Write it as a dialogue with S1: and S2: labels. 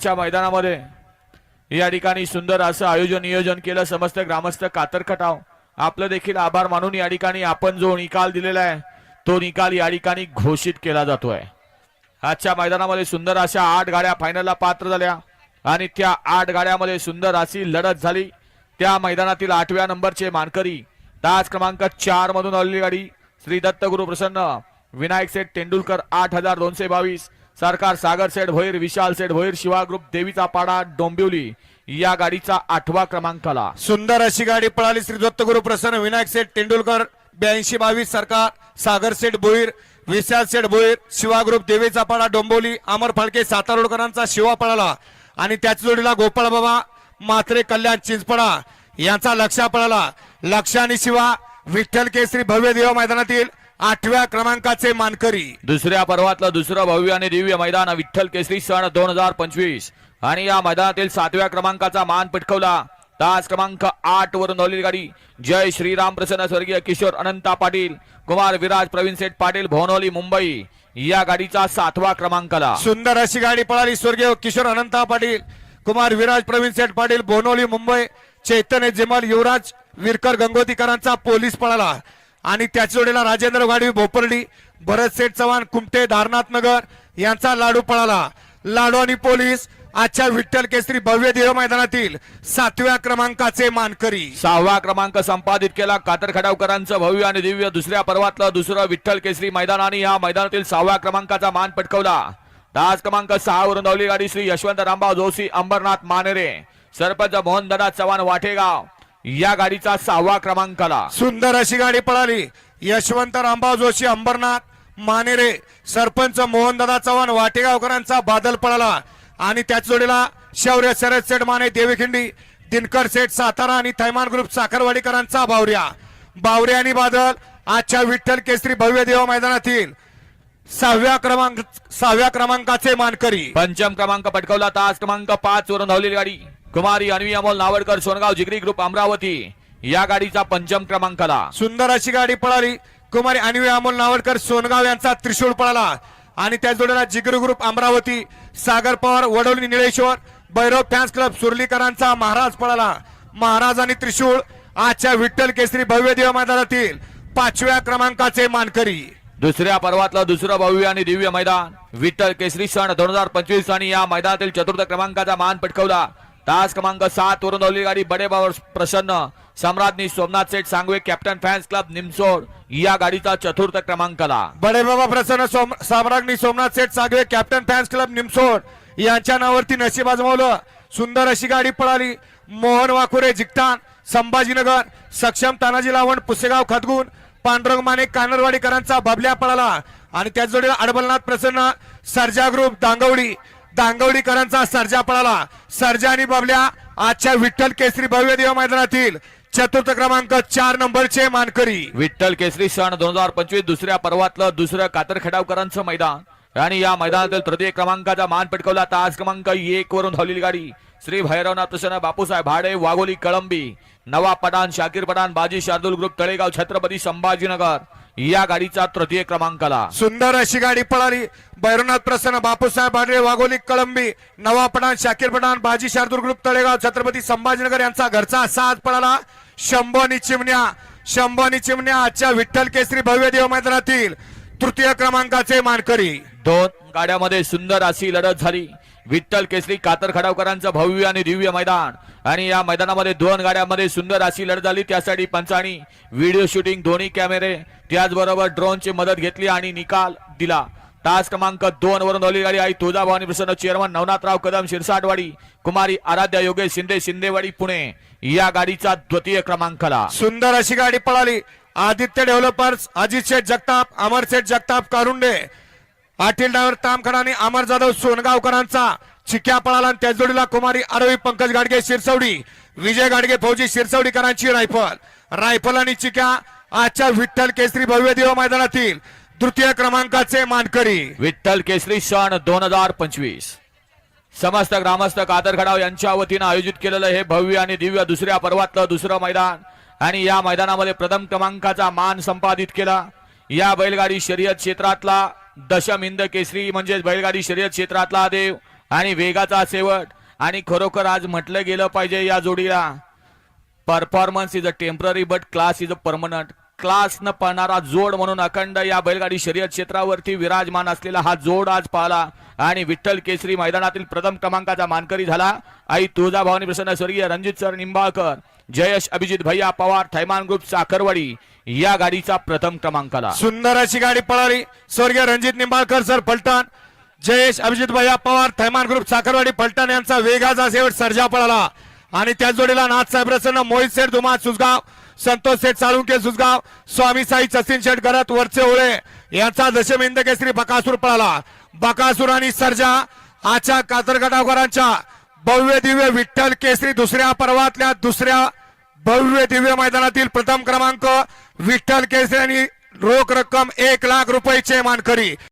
S1: च्या मैदानामध्ये. या ठिकाणी सुंदर असं आयोजन नियोजन केलं. समस्त ग्रामस्थ कातर खटाव आपलं देखील आभार मानून या ठिकाणी आपण जो निकाल दिलेला आहे तो निकाल या ठिकाणी घोषित केला जातोय. आजच्या मैदानामध्ये सुंदर अशा आठ गाड्या फायनलला पात्र झाल्या. आणि त्या आठ गाड्यामध्ये सुंदर अशी लढत झाली. त्या मैदानातील आठव्या नंबरचे मानकरी तास क्रमांक चार मधून आलेली गाडी. श्री दत्तगुरु प्रसन्न. विनायक सेठ तेंडुलकर आठ हजार दोनशे बावीस. सरकार सागर सेठ भोईर विशाल सेठ भोईर शिवा ग्रुप देवीचा पाडा डोंबिवली या गाडीचा आठवा क्रमांक आला
S2: सुंदर अशी गाडी पळाली श्री दत्तगुरु प्रसन्न विनायक सेठ तेंडुलकर ब्याऐंशी बावीस सरकार सागर सेठ भोईर विशाल सेठ भोईर शिवा ग्रुप देवीचा पाडा डोंबिवली अमर फडके सातारोडकरांचा शिवा पळाला. आणि त्याच जोडीला गोपाळ बाबा मात्रे कल्याण चिंचपडा यांचा लक्षा पळाला. लक्षा आणि शिवा विठ्ठल केसरी भव्य देव मैदानातील आठव्या क्रमांकाचे मानकरी.
S1: दुसऱ्या पर्वातलं दुसरं भव्य आणि दिव्य मैदान विठ्ठल केसरी सण दोन हजार पंचवीस. आणि या मैदानातील सातव्या क्रमांकाचा मान पटकवला. तास क्रमांक आठ वरून धावलेली गाडी. जय श्रीराम प्रसन्न स्वर्गीय किशोर अनंता पाटील. कुमार विराज प्रवीण सेठ पाटील भोनोली मुंबई. या गाडीचा सातवा क्रमांक आला
S2: सुंदर अशी गाडी पळाली स्वर्गीय किशोर अनंता पाटील. कुमार विराज प्रवीण सेठ पाटील बोनोली मुंबई. चैतन्य जिमल युवराज विरकर गंगोतीकरांचा पोलीस पळाला. आणि त्याच जोडीला राजेंद्र गाडवी भोपर्डी भरत सेठ चव्हाण कुमटे धारनाथ नगर यांचा लाडू पळाला. लाडू आणि पोलीस आजच्या विठ्ठल केसरी भव्य देव मैदानातील सातव्या क्रमांकाचे मानकरी.
S1: सहावा क्रमांक संपादित केला कातर खडावकरांचं भव्य आणि दिव्य दुसऱ्या पर्वातलं दुसरं विठ्ठल केसरी मैदानाने या मैदानातील सहाव्या क्रमांकाचा मान पटकवला. दहाच क्रमांक सहा वरून धावली गाडी श्री यशवंत रामबाव जोशी अंबरनाथ मानेरे सरपंच मोहन दादा चव्हाण वाटेगाव या गाडीचा सहावा क्रमांक आला.
S2: सुंदर अशी गाडी पळाली. यशवंत रामभाऊ जोशी अंबरनाथ मानेरे सरपंच मोहनदादा चव्हाण वाटेगावकरांचा बादल पळाला. आणि त्याच जोडीला शौर्य शरद सेठ माने देवीखिंडी दिनकर सेठ सातारा आणि थैमान ग्रुप साखरवाडीकरांचा बावऱ्या. बावऱ्या आणि बादल आजच्या विठ्ठल केसरी भव्य देव मैदानातील सहाव्या क्रमांक सहाव्या क्रमांकाचे मानकरी.
S1: पंचम क्रमांक पटकवला. तास क्रमांक पाच वरून धावलेली गाडी. कुमारी अन्वी अमोल नावडकर सोनगाव जिगरी ग्रुप अमरावती. या गाडीचा पंचम क्रमांक आला
S2: सुंदर अशी गाडी पळाली. कुमारी अनिवे अमोल नावडकर सोनगाव यांचा त्रिशूळ पळाला. आणि त्या जोडीला Jigru group Amravati Sagar Pawar Wadoli Nileshwar Bhairav fans club सुर्लीकरांचा Maharaj पळाला. महाराज आणि त्रिशूळ आजच्या विठ्ठल केसरी भव्य देव मैदानातील पाचव्या क्रमांकाचे मानकरी.
S1: दुसऱ्या पर्वातलं दुसरं भव्य आणि दिव्य मैदान. विठ्ठल केसरी सण दोन हजार पंचवीस आणि या मैदानातील चतुर्थ क्रमांकाचा मान पटकवला. तास क्रमांक सात वरून धावलेली गाडी बडेबावर प्रसन्न. Samradnyi Somnath Seth Sangave captain fans club Nimsod. या गाडीचा चतुर्थ क्रमांक आला
S2: बडे बाबा प्रसन्न सोम Samradnyi Somnath Seth Sangave captain fans club Nimsod. यांच्या नावावरती नशीब आजमावलं. सुंदर अशी गाडी पळाली. मोहन वाकुरे जिकटान संभाजीनगर. सक्षम तानाजी लावण पुसेगाव खतगुण. पांडुरंग माने कानरवाडीकरांचा बबल्या पळाला. आणि त्याच जोडीला अडबलनाथ प्रसन्न. सरजा ग्रुप दांगवडी. दांगवडीकरांचा सर्जा पळाला. सर्जा आणि बबल्या आजच्या विठ्ठल केसरी भव्य देव मैदानातील चतुर्थ क्रमांक चार नंबरचे मानकरी.
S1: विठ्ठल केसरी सण दोन हजार पंचवीस दुसऱ्या पर्वातलं दुसरं कातर खडावकरांचं मैदान. आणि या मैदानातील तृतीय क्रमांकाचा मान पटकवला तास क्रमांक एक वरून धावलेली गाडी. श्री भैरवनाथ प्रसन्न बापूसाहेब भाडे वाघोली कळंबी नवा पठाण शाकीर पठाण बाजी शार्दुल ग्रुप तळेगाव छत्रपती संभाजीनगर. या गाडीचा तृतीय क्रमांक आला
S2: सुंदर अशी गाडी पळाली. भैरवनाथ प्रसन्न बापूसाहेब बाडरे वाघोली कळंबी नवाब पठाण शाकीर पठाण बाजी शार्दूल ग्रुप तळेगाव छत्रपती संभाजीनगर यांचा घरचा साथ पळाला. शंभू आणि चिमण्या शंभू आणि चिमण्या आजच्या विठ्ठल केसरी भव्य देव मैदानातील तृतीय क्रमांकाचे मानकरी.
S1: दोन गाड्यामध्ये सुंदर अशी लढत झाली. विठ्ठल केसरी कातर खडावकरांचं भव्य आणि दिव्य मैदान. आणि या मैदानामध्ये दोन गाड्यांमध्ये सुंदर अशी लढत झाली. त्यासाठी पंचानी व्हिडिओ शूटिंग दोन्ही कॅमेरे त्याचबरोबर ड्रोनची मदत घेतली आणि निकाल दिला. तास क्रमांक दोन वरून धावली गाडी आई तुळजाभवानी प्रसन्न चेअरमन नवनाथराव कदम शिरसाटवाडी कुमारी आराध्या योगेश शिंदे शिंदेवाडी पुणे. या गाडीचा द्वितीय क्रमांकला.
S2: सुंदर अशी गाडी पळाली. आदित्य डेव्हलपर्स अजित शेठ जगताप अमर शेठ जगताप कारुंडे. पाटील डावर तामखडा आणि अमर जाधव सोनगावकरांचा चिक्या पळाला आणि त्याच जोडीला कुमारी आरवी पंकज गाडगे शिरसवडी. विजय गाडगे फौजी शिरसवडीकरांची रायफल. रायफल आणि चिक्या आजच्या विठ्ठल केसरी भव्य देव मैदानातील तृतीय क्रमांकाचे मानकरी.
S1: विठ्ठल केसरी सण दोन हजार पंचवीस. समस्त ग्रामस्थ कादर खडाव यांच्या वतीनं आयोजित केलेलं हे भव्य आणि दिव्य दुसऱ्या पर्वातलं दुसरं मैदान. आणि या मैदानामध्ये प्रथम क्रमांकाचा मान संपादित केला. या बैलगाडी शर्यत क्षेत्रातला दशम हिंद केसरी म्हणजेच बैलगाडी शर्यत क्षेत्रातला देव आणि वेगाचा शेवट. आणि खरोखर आज म्हटलं गेलं पाहिजे या जोडीला. Performance is a temporary but class is a permanent class न पाहणारा जोड म्हणून अखंड या बैलगाडी शर्यत क्षेत्रावरती विराजमान असलेला हा जोड आज पाहला. आणि विठ्ठल केसरी मैदानातील प्रथम क्रमांकाचा मानकरी झाला. आई तुळजाभवानी प्रसन्न स्वर्गीय रणजित सर निंबाळकर. जयश अभिजित भैया पवार थैमान ग्रुप साखरवाडी या गाडीचा प्रथम क्रमांकाला.
S2: सुंदर अशी गाडी पळाली. स्वर्गीय रणजित निंबाळकर सर फलटण जयेश अभिजित भैया पवार थैमान ग्रुप साखरवाडी फलटण यांचा वेगाचा शेवट सर्जा पळाला. आणि त्याच जोडीला नाथसाहेब प्रसन्न मोहित शेठ धुमा सुजगाव संतोष शेठ साळुंके सुजगाव स्वामी साई सचिन शेठ गरत वरचे ओळे यांचा दशमिंद केसरी बकासूर पळाला. बकासूर आणि सर्जा आजच्या कातरगटावकरांच्या भव्य दिव्य विठ्ठल केसरी दुसऱ्या पर्वातल्या दुसऱ्या भव्य दिव्य मैदानातील प्रथम क्रमांक विठ्ठल केसरी आणि रोख रक्कम एक लाख रुपयाचे मानकरी.